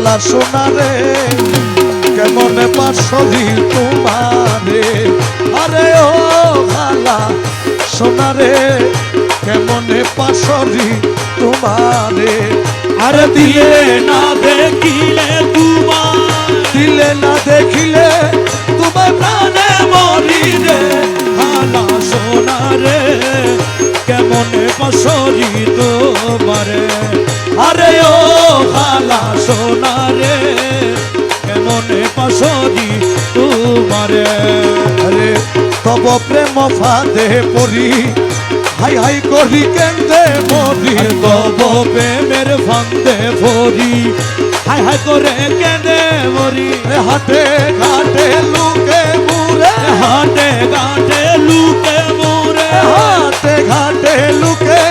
খালা সোনারে কেমনে পাশরি তোমারে? আরে ও খালা সোনারে কেমনে পাশরি তোমারে? আরে দিলে না দেখিলে তোমার তব প্রেম ফাঁদে পড়ি। হাই হাই করি কেন্দে মরি, তব প্রেমের ফান্দে ভরি। হাই হাই করে কেঁদে মরি। হাটে ঘাটে লুকে মুরে হাটে ঘাটে লুকে মোরে হাটে ঘাটে লুকে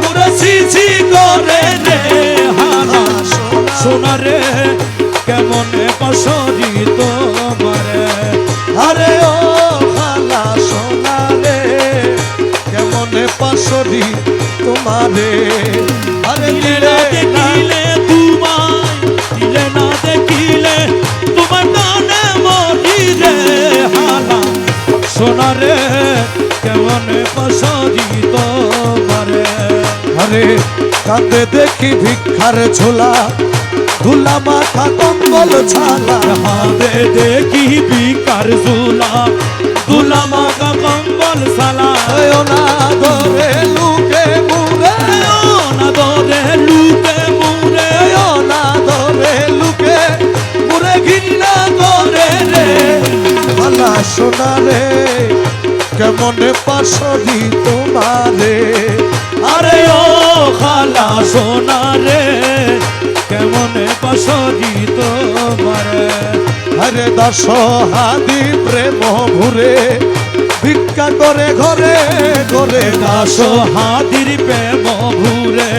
মোরে ছিছি করে রে হানা সোনা। রে, কেমনে পাশরি তোমারে পাশরি তোমারে। আরে দিলে দেখিলে তোমায় দিলে না দেখিলে তোমার টানে মরি রে হানা সোনা রে কেমনে পাশরি তোমারে? আরে কাঁদে দেখি ভিক্ষার ঝোলা ধুলা মাথা কম্বল ছালা। হাতে দেখি বিকার জুলা দুলা মাকা কম্বল সালা ও না ধরে লুকে মুরে না দরে লুকে মুরে না ধরে লুকে মুরে ঘৃণা করে রে। ভালা সোনা রে, কেমনে পাশরি তোমারে। আরে ও খালা সোনা রে, কেমনে পাশরি তোমারে। আরে দশ হাদি প্রেম ঘুরে ভিক্ষা করে ঘরে ঘরে দাস হাতির প্রেম ঘুরে।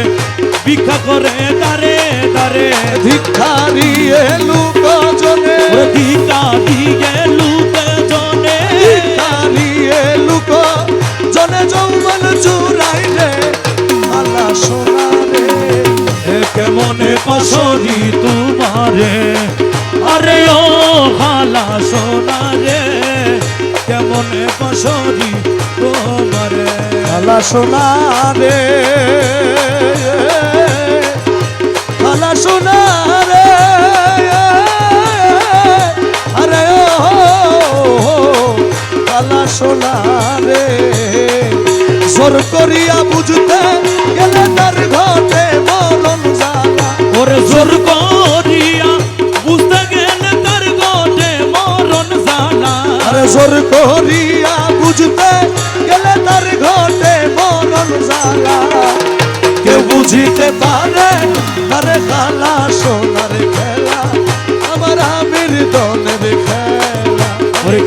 ভিক্ষা করে দারে দারে ভিক্ষারি লুক জনে ভিক্ষা দিয়ে লুকে জনে ভিক্ষারি লুক জনে যৌবন চুরাইলে আলা সোনা রে এ কেমনে পাশরি তোমারে? আরে ও হালা সোনা রে কেমনে পাশরি তোমারে। আলা সোনা রে। আলা সোনা রে। আরে ও আলা সোনা রে। করিয়া বুঝতে গেলে তার ঘটে মরণ জ্বালা ওরে জোর জোর করিয়া বুঝতে গেলে তার ঘটে মরণ জ্বালা কেউ বুঝিতে পারে আরে খালা সোনার খেলা, আমার আমির দনের খেলা।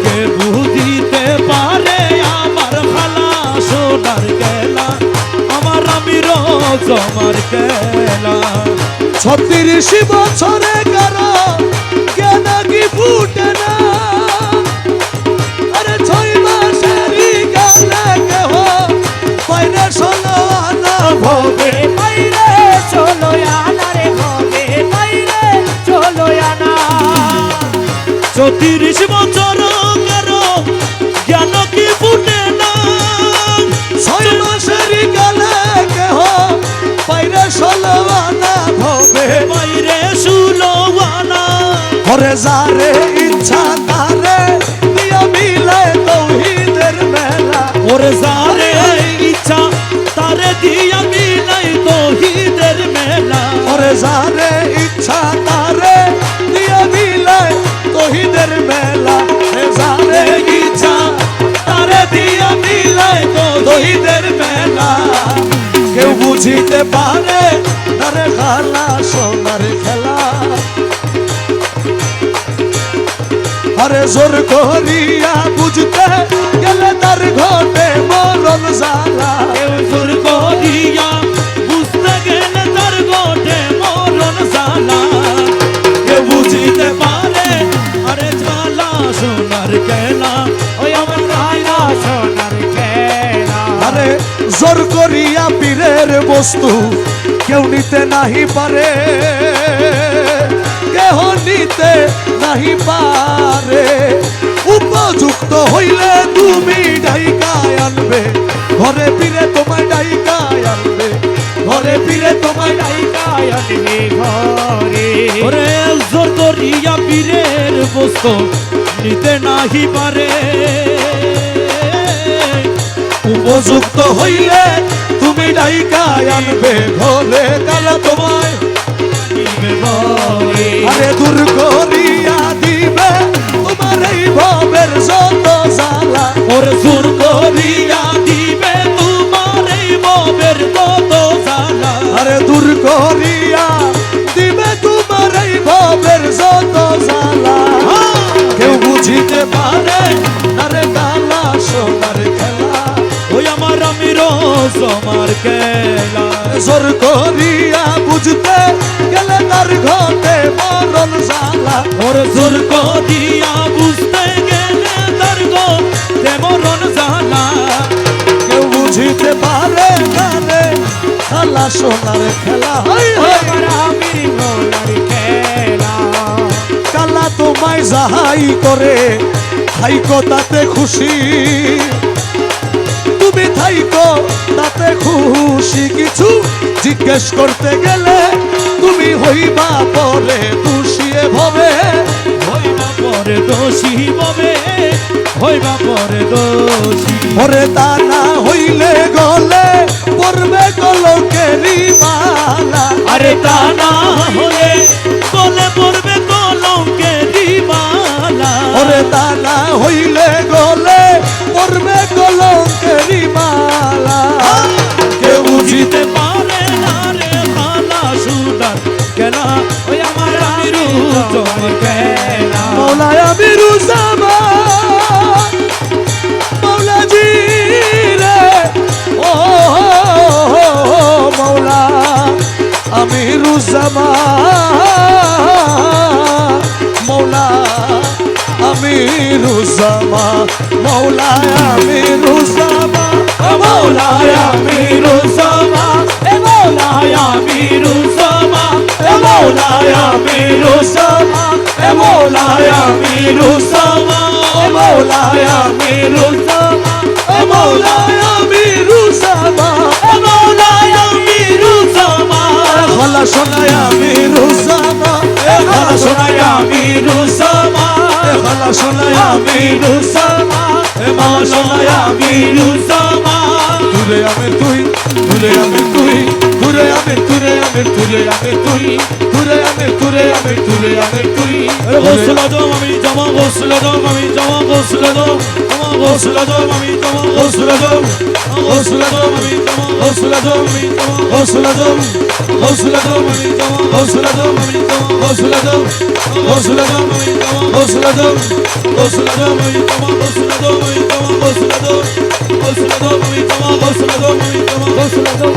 কে বুঝিতে পারে আমার খালা সোনার কেলা আমার আমির জমার কেলা ছত্রিশ বছরে কারও আনা ভবে বাইরে চলো আনা রে হবে বাইরে চলো আনা। চৌত্রিশ বছর কারও জ্ঞান কি ফুটে না? ছয় মাসেরই গালে কেহ বাইরে ষোলো আনা ভবে বাইরে সুলওয়ানা ঘরে যারে ইচ্ছা তারে দিয়া মিলে তৌহিদের মেলা। ওরে যারে ইচ্ছা তারে দিয়া কেউ বুঝিতে পারে, তারে খালা, সোনার খেলা। আরে জোর করিয়া বুঝতে গেলে তার ঘটে মরণ জ্বালা। কেউ জোর করিয়া বুঝতে গেলে তার ঘটে মরণ সালা জোর করিয়া পীরের বস্তু কেউ নিতে নাহি পারে। কেহ নিতে নাহি পারে। উপযুক্ত হইলে তুমি ডাইকায় আনবে। ঘরে ফিরে তোমায় ডাইকায় আনবে। ঘরে ফিরে তোমায় ডাইকায় আনবে ঘরে। ওরে জোর করিয়া বীরের বস্তু নিতে নাহি পারে। উপযুক্ত হইলে তুমি ডাইকায় আনবে ঘরে কালা তোমায়। আরে দিবে তোমার এই ভবের যত জ্বালা দিবে তোমার এই ববের কত জ্বালা আরে আমার খেলা জোর করিয়া বুঝতে গেলে তার ঘটে মরণ জ্বালা। ওর জোর করিয়া বুঝতে গেলে তার গো তেমরণ জ্বালা। কেউ বুঝিতে পারে কালা সোনার খেলা। হাই ওই হাই আমার আমির মোলার খেলা। কালা তোমায় যাহাই করে থাইকো তাতে খুশি। তুমি থাইকো তাতে খুশি কিছু জিজ্ঞেস করতে গেলে তুমি হইবা পরে খুশিয়ে ভবে হইবা পরে দোষী ববে হইবা পরে দোষী। ওরে তা না হইলে গলে পড়বে কলকেরি মালা আরে তা না হলে গলে পড়বে ওরে তা না হইলে গলে পড়বে মৌলায় আমি রুজামা মৌলাজি রে। ও, মৌলা আমি রুজামা মৌলা আমি রুজামা মৌলায় আমি রুজামা মৌলায় আমি রুজামা مولا يا مير السما يا مولا يا مير السما يا مولا يا مير السما يا مولا يا مير السما يا مولا يا مير السما يا مولا يا مير السما خلاص يا مير السما خلاص يا مير السما خلاص يا مير السما مولا يا مير السما তুলে আমি তুই তুলে আমি Ture amen, ture amen, ture amen, ture Ture amen, ture amen, ture amen, ture আরে গোসল দাও আমি জামা গোসল দাও আমি জামা গোসল দাও জামা গোসল দাও আমি জামা গোসল দাও houslagom houslagom houslagom houslagom houslagom houslagom houslagom houslagom houslagom houslagom houslagom houslagom